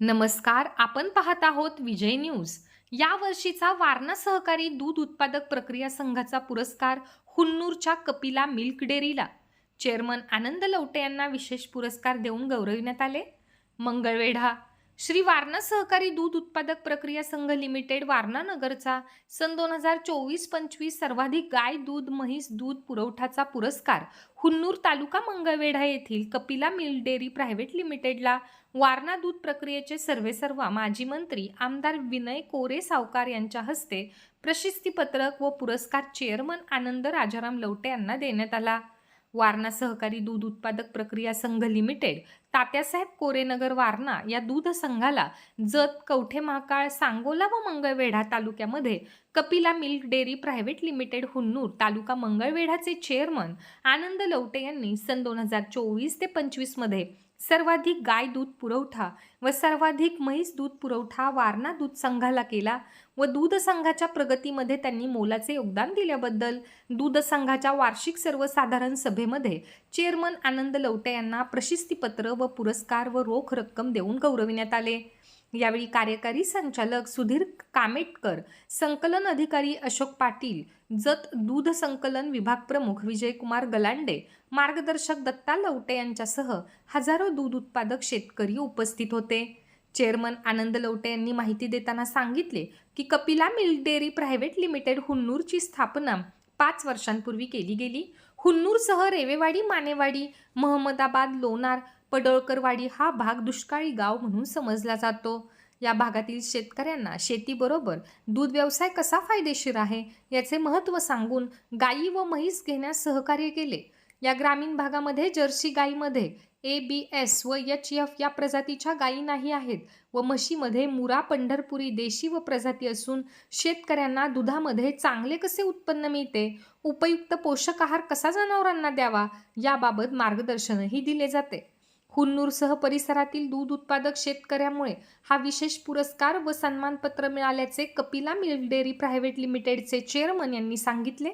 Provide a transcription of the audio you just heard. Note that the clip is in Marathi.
नमस्कार आपण पाहत आहोत विजय न्यूज. या वर्षीचा वारणा सहकारी दूध उत्पादक प्रक्रिया संघाचा पुरस्कार हुन्नूरच्या कपिला मिल्क डेअरीला. चेअरमन आनंद लवटे यांना विशेष पुरस्कार देऊन गौरविण्यात आले. मंगळवेढा श्री वारणा सहकारी दूध उत्पादक प्रक्रिया संघ लिमिटेड वारणा नगरचा सन दोन हजार चोवीस पंचवीस सर्वाधिक गाय दूध म्हैस दूध पुरवठाचा पुरस्कार हुन्नूर तालुका मंगळवेढा येथील कपिला मिल डेअरी प्रायव्हेट लिमिटेडला वारणा दूध प्रक्रियेचे सर्वेसर्वा माजी मंत्री आमदार विनय कोरे सावकार यांच्या हस्ते प्रशस्तीपत्रक व पुरस्कार चेअरमन आनंद राजाराम लवटे यांना देण्यात आला. वारणा सहकारी दूध उत्पादक प्रक्रिया संघ लिमिटेड तात्यासाहेब कोरेनगर वारणा या दूध संघाला जत कवठे महाकाळ सांगोला व मंगळवेढा तालुक्यामध्ये Kapila milk dairy private limited Hunnur taluka मंगळवेढाचे chairman Anand Lavate यांनी सन दोन हजार चोवीस ते पंचवीसमध्ये सर्वाधिक गाय दूध पुरवठा व सर्वाधिक म्हैस दूध पुरवठा वारणा दूध संघाला केला व दूध संघाच्या प्रगतीमध्ये त्यांनी मोलाचे योगदान दिल्याबद्दल दूध संघाच्या वार्षिक सर्वसाधारण सभेमध्ये चेअरमन आनंद लवटे यांना प्रशस्तीपत्र व पुरस्कार व रोख रक्कम देऊन गौरविण्यात आले. यावेळी कार्यकारी संचालक सुधीर कामेटकर संकलन अधिकारी अशोक पाटील जत दूध संकलन विभाग प्रमुख विजयकुमार गलांडे मार्गदर्शक दत्ता लवटे यांच्यासह हजारो दूध उत्पादक शेतकरी उपस्थित होते. चेअरमन आनंद लवटे यांनी माहिती देताना सांगितले की Kapila milk dairy private limited हुन्नूरची स्थापना पाच वर्षांपूर्वी केली गेली. हुन्नूरसह रेवेवाडी मानेवाडी महमदाबाद लोणार पडळकरवाडी हा भाग दुष्काळी गाव म्हणून समजला जातो. या भागातील शेतकऱ्यांना शेतीबरोबर दूध व्यवसाय कसा फायदेशीर आहे याचे महत्त्व सांगून गायी व म्हैस घेण्यास सहकार्य केले. या ग्रामीण भागामध्ये जर्सी गायीमध्ये ए बी एस व एच एफ या प्रजातीच्या गायी नाही आहेत व म्हशीमध्ये मुरा पंढरपुरी देशी व प्रजाती असून शेतकऱ्यांना दुधामध्ये चांगले कसे उत्पन्न मिळते? उपयुक्त पोषक आहार कसा जनावरांना द्यावा? याबाबत मार्गदर्शनही दिले जाते. हुन्नूरसह परिसरातील दूध उत्पादक शेतकऱ्यामुळे हा विशेष पुरस्कार व सन्मानपत्र मिळाल्याचे कपिला मिल्क डेअरी प्रायव्हेट लिमिटेडचे चेअरमन यांनी सांगितले.